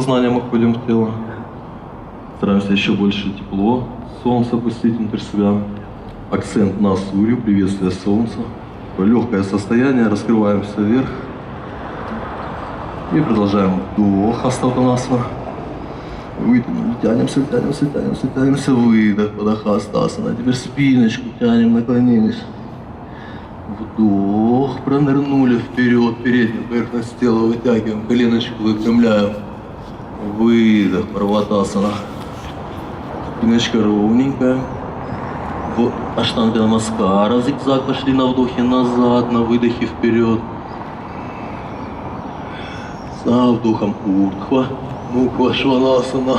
сознанием уходим в тело. Стараемся еще больше тепло, солнце пустить внутрь себя. Акцент на сурью, приветствие солнца. Легкое состояние, раскрываемся вверх. И продолжаем вдох, астатанасана. Вытянули, тянемся, тянемся, тянемся, тянемся, выдох, подох, астасана. Теперь спиночку тянем, наклонились. Вдох, пронырнули вперед, переднюю поверхность тела вытягиваем, коленочку выпрямляем. Выдох, парватасана. Спиночка ровненькая. В аштанга намаскара, зигзаг пошли на вдохе назад, на выдохе вперед. Со вдохом Урдхва, Мукха Шванасана.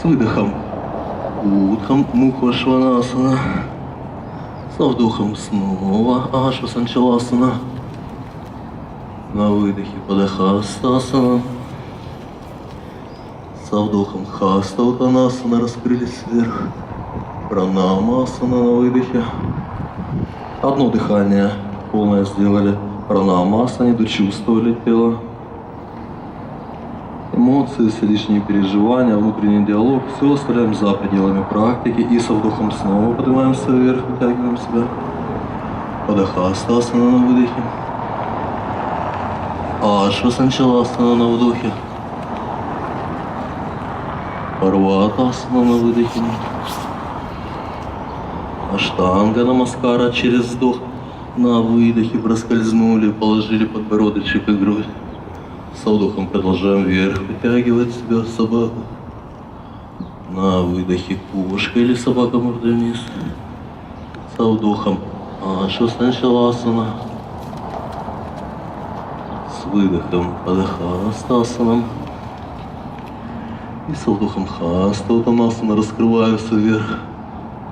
С выдохом Удхам, Мукха Шванасана. Со вдохом снова Аша Санчаласана. На выдохе Падахастасана. Со вдохом Хаста Утанасана раскрылись вверх. Пранамасана на выдохе. Одно дыхание полное сделали. Пранамасане, дочувствовали тело. Эмоции, все лишние переживания, внутренний диалог, все оставляем за пределами практики и со вдохом снова поднимаемся вверх, вытягиваем себя. Падахастасана на выдохе. Ашвасанчаласана на вдохе. Парватасана на выдохе. Аштанга намаскара через вдох. На выдохе проскользнули, положили подбородочек и грудь. Со вдохом продолжаем вверх вытягивать себя собаку. На выдохе кошка или собака мордой вниз. Со вдохом Ашвасанчаласана. С выдохом Падахастасаном. И со вдохом Хаста раскрываемся вверх.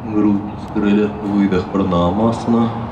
Грудь скрыли. Выдох Пранамасана.